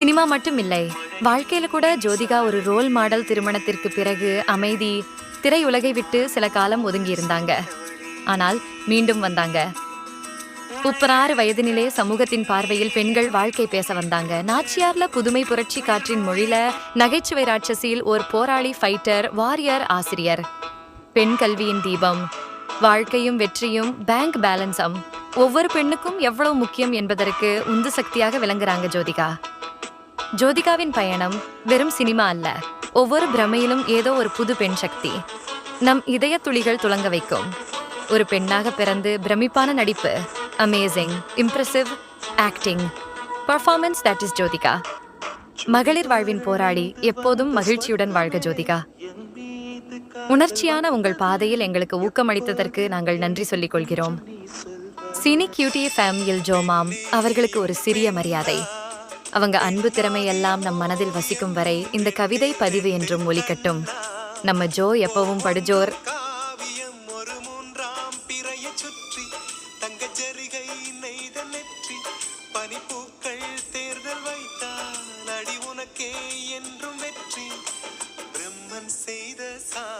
Cinema மட்டும் இல்லை. வாழ்க்கையில கூட ஜோதிகா ஒரு ரோல் மாடல் திருமணத்திற்கு பிறகு அமைதி திரையுலகை விட்டு சில காலம் ஒதுங்கி இருந்தாங்க. ஆனால் மீண்டும் வந்தாங்க. முப்பதாறு வயதினிலே சமூகத்தின் பார்வையில் பெண்கள் வாழ்க்கை பேச வந்தாங்க. நாச்சியார்ல புதுமை புரட்சி காற்றின் மொழியில நகைச்சுவை ராட்சசியில் ஒரு போராளி ஃபைட்டர் வாரியர் ஆசிரியர். பெண் கல்வியின் தீபம் வாழ்க்கையும் வெற்றியும் பேங்க் பேலன்ஸும் ஒவ்வொரு பெண்ணுக்கும் எவ்வளவு முக்கியம் என்பதற்கு உந்து சக்தியாக விளங்குறாங்க ஜோதிகா. ஜோதிகாவின் பயணம் வெறும் சினிமா அல்ல. ஒவ்வொரு பிரமையிலும் ஏதோ ஒரு புது பெண் சக்தி. நம் இதய துளிகள் துளங்க வைக்கும். ஒரு பெண்ணாக பிறந்து பிரமிப்பான நடிப்பு. Amazing impressive acting performance that is Jyothika. மகளிர் வாழ்வின் போராளி எப்போதும் மகிழ்ச்சியுடன் வாழ்க ஜோதிகா. உணர்ச்சியான உங்கள் பாதையில் எங்களுக்கு ஊக்கமளித்ததற்கு நாங்கள் நன்றி சொல்லிக் கொள்கிறோம். சினி கியூட்டி ஃபேமிலியில் ஜோமாம் அவர்களுக்கு ஒரு சிறிய மரியாதை. அவங்க அன்பு திறமை எல்லாம் நம் மனதில் வசிக்கும் வரை இந்த கவிதை பதிவு என்றும் ஒலிக்கட்டும். நம்ம ஜோ எப்பவும் படுஜோர். காவியம் ஒரு மூன்றாம் சுற்றி தேர்தல் உனக்கே என்றும் வெற்றி. பிரம்மன் செய்த சா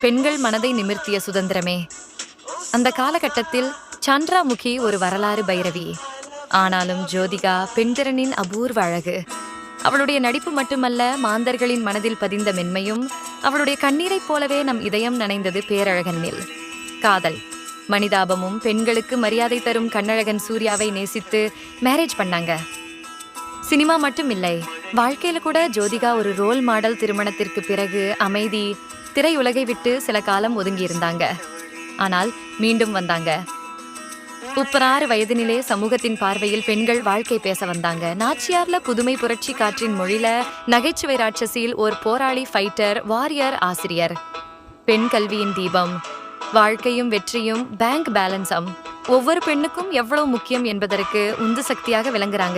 பெண்கள் மனதை நிமிர்த்திய சுதந்திரமே. அந்த காலகட்டத்தில் சந்திராமுகி ஒரு வரலாறு பைரவி. ஆனாலும் ஜோதிகா பெண்திறனின் அபூர்வ அழகு. அவளுடைய நடிப்பு மட்டுமல்ல மாந்தர்களின் மனதில் பதிந்த மென்மையும் அவளுடைய கண்ணீரைப் போலவே நம் இதயம் நனைந்தது பேரழகனில் காதல். மனிதாபமும் பெண்களுக்கு மரியாதை தரும் கண்ணழகன் சூர்யாவை நேசித்து மேரேஜ் பண்ணாங்க. சினிமா மட்டும் இல்லை வாழ்க்கையில கூட ஜோதிகா ஒரு ரோல் மாடல் திருமணத்திற்கு பிறகு அமைதி திரையுலகை விட்டு சில காலம் ஒதுங்கி இருந்தாங்க. ஆனால் மீண்டும் வந்தாங்க. முப்பதாறு வயதினிலே சமூகத்தின் பார்வையில் பெண்கள் வாழ்க்கை பேச வந்தாங்க. நாச்சியார்ல புதுமை புரட்சி காற்றின் மொழியில நகைச்சுவை ராட்சசியில் ஒரு போராளி ஃபைட்டர் வாரியர் ஆசிரியர். பெண் கல்வியின் தீபம் வாழ்க்கையும் வெற்றியும் பேங்க் பேலன்ஸும் ஒவ்வொரு பெண்ணுக்கும் எவ்வளவு முக்கியம் என்பதற்கு உந்து சக்தியாக விளங்குறாங்க